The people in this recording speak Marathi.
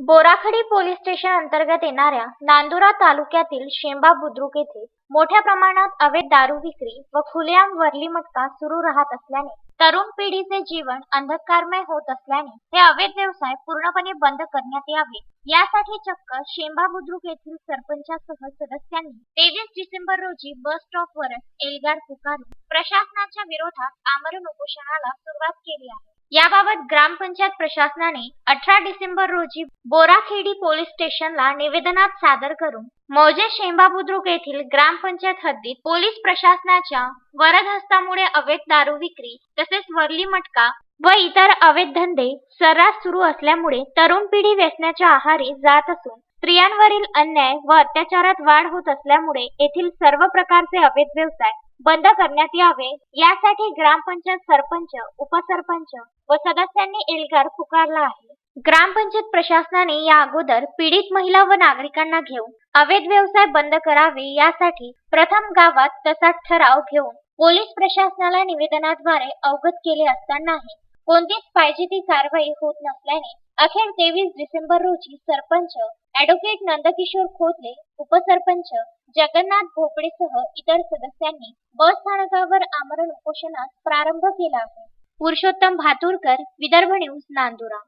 बोराखडी पोलीस स्टेशन अंतर्गत येणाऱ्या नांदुरा तालुक्यातील शेंबा बुद्रुक येथे मोठ्या प्रमाणात अवैध दारू विक्री व खुलेआम वरली मटका सुरू राहत असल्याने तरुण पिढीचे जीवन अंधकारमय होत असल्याने हे अवैध व्यवसाय पूर्णपणे बंद करण्यात यावे. यासाठी चक्क शेंबा बुद्रुक येथील सरपंचासह सदस्यांनी तेवीस डिसेंबर रोजी बस स्टॉपवर एल्गार पुकारून प्रशासनाच्या विरोधात आमरण उपोषणाला सुरुवात केली आहे. याबाबत ग्रामपंचायत प्रशासनाने अठरा डिसेंबर रोजी बोराखेडी पोलीस स्टेशनला निवेदनात सादर करून मौजे शेंबा बुद्रुक येथील ग्रामपंचायत हद्दीत पोलीस प्रशासनाच्या वरदहस्तामुळे अवैध दारू विक्री तसेच वरली मटका व इतर अवैध धंदे सर्रास सुरू असल्यामुळे तरुण पिढी व्यसनाच्या आहारी जात असून स्त्रियांवरील अन्याय व अत्याचारात वाढ होत असल्यामुळे येथील सर्व प्रकारचे अवैध व्यवसाय बंद करण्यात यावे. यासाठी ग्रामपंचायत सरपंच उपसरपंच व सदस्यांनी एल्गार पुकारला आहे. ग्रामपंचायत प्रशासनाने या अगोदर पीडित महिला व नागरिकांना घेऊन अवैध व्यवसाय बंद करावे यासाठी प्रथम गावात तसा ठराव घेऊन पोलीस प्रशासनाला निवेदनाद्वारे अवगत केले असतानाही कोणतीच पाहिजे ती कारवाई होत नसल्याने अखेर तेवीस डिसेंबर रोजी सरपंच ऍडव्होकेट नंदकिशोर खोतले उपसरपंच जगन्नाथ भोपडेसह इतर सदस्यांनी बस स्थानकावर आमरण उपोषणास प्रारंभ केला आहे. पुरुषोत्तम भातुरकर विदर्भ न्यूज नांदुरा.